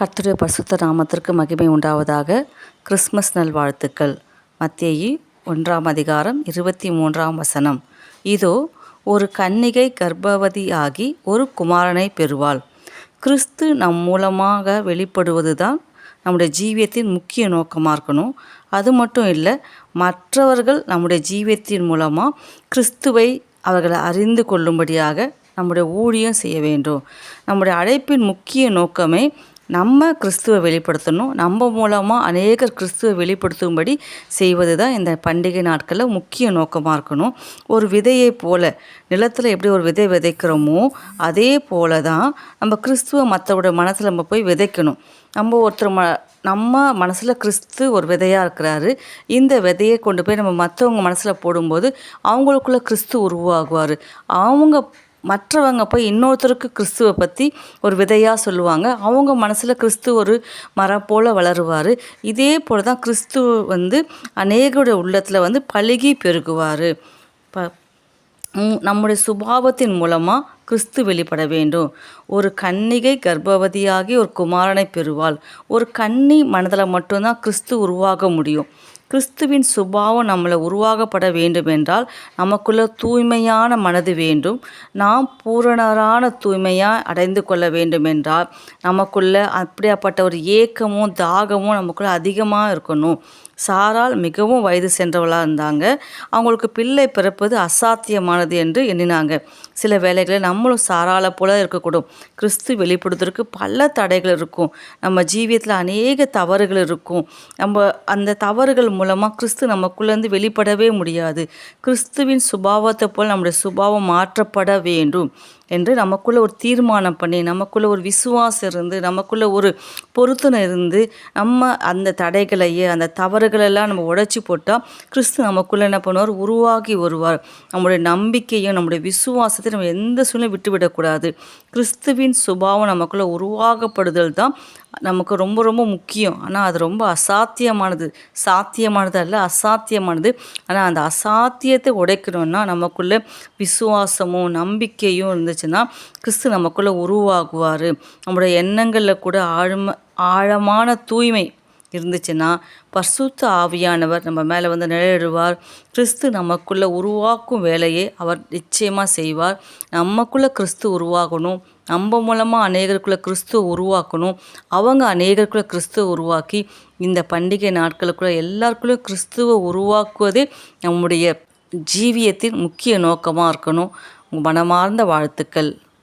கர்த்தருடைய பரிசுத்த நாமத்திற்கு மகிமை உண்டாவதாக கிறிஸ்மஸ் நல்வாழ்த்துக்கள். மத்தியி ஒன்றாம் அதிகாரம் இருபத்தி மூன்றாம் வசனம். இதோ ஒரு கன்னிகை கர்ப்பவதியாகி ஒரு குமாரனை பெறுவாள். கிறிஸ்து நம் மூலமாக வெளிப்படுவது தான் நம்முடைய ஜீவியத்தின் முக்கிய நோக்கமாக இருக்கணும். அது மட்டும் இல்லை மற்றவர்கள் நம்முடைய ஜீவியத்தின் மூலமாக கிறிஸ்துவை அவர்களை அறிந்து கொள்ளும்படியாக நம்முடைய ஊழியம் செய்ய வேண்டும். நம்முடைய அழைப்பின் முக்கிய நோக்கமே நம்ம கிறிஸ்துவை வெளிப்படுத்தணும். நம்ம மூலமாக அநேகர் கிறிஸ்துவை வெளிப்படுத்தும்படி செய்வது தான் இந்த பண்டிகை நாட்களில் முக்கிய நோக்கமாக இருக்கணும். ஒரு விதையை போல நிலத்தில் எப்படி ஒரு விதை விதைக்கிறோமோ அதே போல தான் நம்ம கிறிஸ்துவ மற்றவோட மனசில் நம்ம போய் விதைக்கணும். நம்ம ஒருத்தர் ம நம்ம மனசில் கிறிஸ்து ஒரு விதையாக இருக்கிறாரு. இந்த விதையை கொண்டு போய் நம்ம மற்றவங்க மனசில் போடும்போது அவங்களுக்குள்ள கிறிஸ்து உருவாகுவார். அவங்க மற்றவங்க போய் இன்னொருத்தருக்கு கிறிஸ்துவை பற்றி ஒரு விதையாக சொல்லுவாங்க. அவங்க மனசில் கிறிஸ்து ஒரு மரம் போல் வளருவார். இதே போல் தான் கிறிஸ்து வந்து அநேகருடைய உள்ளத்தில் வந்து பழுகி பெருகுவார். ப நம்முடைய சுபாவத்தின் மூலமாக கிறிஸ்து வெளிப்பட வேண்டும். ஒரு கன்னிகை கர்ப்பவதியாகி ஒரு குமாரனை பெறுவாள். ஒரு கன்னி மனதில் மட்டும்தான் கிறிஸ்து உருவாக முடியும். கிறிஸ்துவின் சுபாவம் நம்மளை உருவாகப்பட வேண்டும் என்றால் நமக்குள்ள தூய்மையான மனது வேண்டும். நாம் பூரணரான தூய்மையாக அடைந்து கொள்ள வேண்டும் என்றால் நமக்குள்ள அப்படியாப்பட்ட ஒரு ஏக்கமும் தாகமும் நமக்குள்ள அதிகமாக இருக்கணும். சாரால் மிகவும் வயது சென்றவளாக இருந்தாங்க. அவங்களுக்கு பிள்ளை பிறப்பது அசாத்தியமானது என்று எண்ணினாங்க. சில வேலைகளில் நம்மளும் சாரால போல இருக்கக்கூடும். கிறிஸ்து வெளிப்படுத்துறதுக்கு பல தடைகள் இருக்கும். நம்ம ஜீவியத்தில் அநேக தவறுகள் இருக்கும். நம்ம அந்த தவறுகள் மூலமாக கிறிஸ்து நமக்குள்ளேருந்து வெளிப்படவே முடியாது. கிறிஸ்துவின் சுபாவத்தை போல் நம்முடைய சுபாவம் மாற்றப்பட வேண்டும் என்று நமக்குள்ளே ஒரு தீர்மானம் பண்ணி நமக்குள்ளே ஒரு விசுவாசம் இருந்து நமக்குள்ளே ஒரு பொருத்தனை இருந்து நம்ம அந்த தடைகளையே அந்த தவறுகளெல்லாம் நம்ம உடைச்சி போட்டால் கிறிஸ்து நமக்குள்ளே என்ன பண்ணுவார்? உருவாகி வருவார். நம்முடைய நம்பிக்கையும் நம்முடைய விசுவாசத்தை நம்ம எந்த சூழ்நிலை விட்டுவிடக்கூடாது கிறிஸ்துவின் சுபாவம் நமக்குள்ளே உருவாகப்படுதல் தான் நமக்கு ரொம்ப ரொம்ப முக்கியம். ஆனால் அது ரொம்ப அசாத்தியமானது. சாத்தியம் சாத்தியமானது அல்ல அசாத்தியமானது. ஆனால் அந்த அசாத்தியத்தை உடைக்கணும்னா நமக்குள்ளே விசுவாசமும் நம்பிக்கையும் இருந்துச்சுன்னா கிறிஸ்து நமக்குள்ளே உருவாகுவார். நம்முடைய எண்ணங்களில் கூட ஆழம ஆழமான தூய்மை இருந்துச்சுன்னா பர்சுத்த ஆவியானவர் நம்ம மேலே வந்து நிழலிடுவார். கிறிஸ்து நமக்குள்ளே உருவாக்கும் வேலையை அவர் நிச்சயமாக செய்வார். நமக்குள்ளே கிறிஸ்து உருவாகணும். நம்ம மூலமாக அநேகருக்குள்ளே கிறிஸ்துவ உருவாக்கணும். அவங்க அநேகருக்குள்ளே கிறிஸ்துவ உருவாக்கி இந்த பண்டிகை நாட்களுக்குள்ளே எல்லாருக்குள்ளே கிறிஸ்துவை உருவாக்குவதே நம்முடைய ஜீவியத்தின் முக்கிய நோக்கமாக இருக்கணும். மனமார்ந்த வாழ்த்துக்கள்.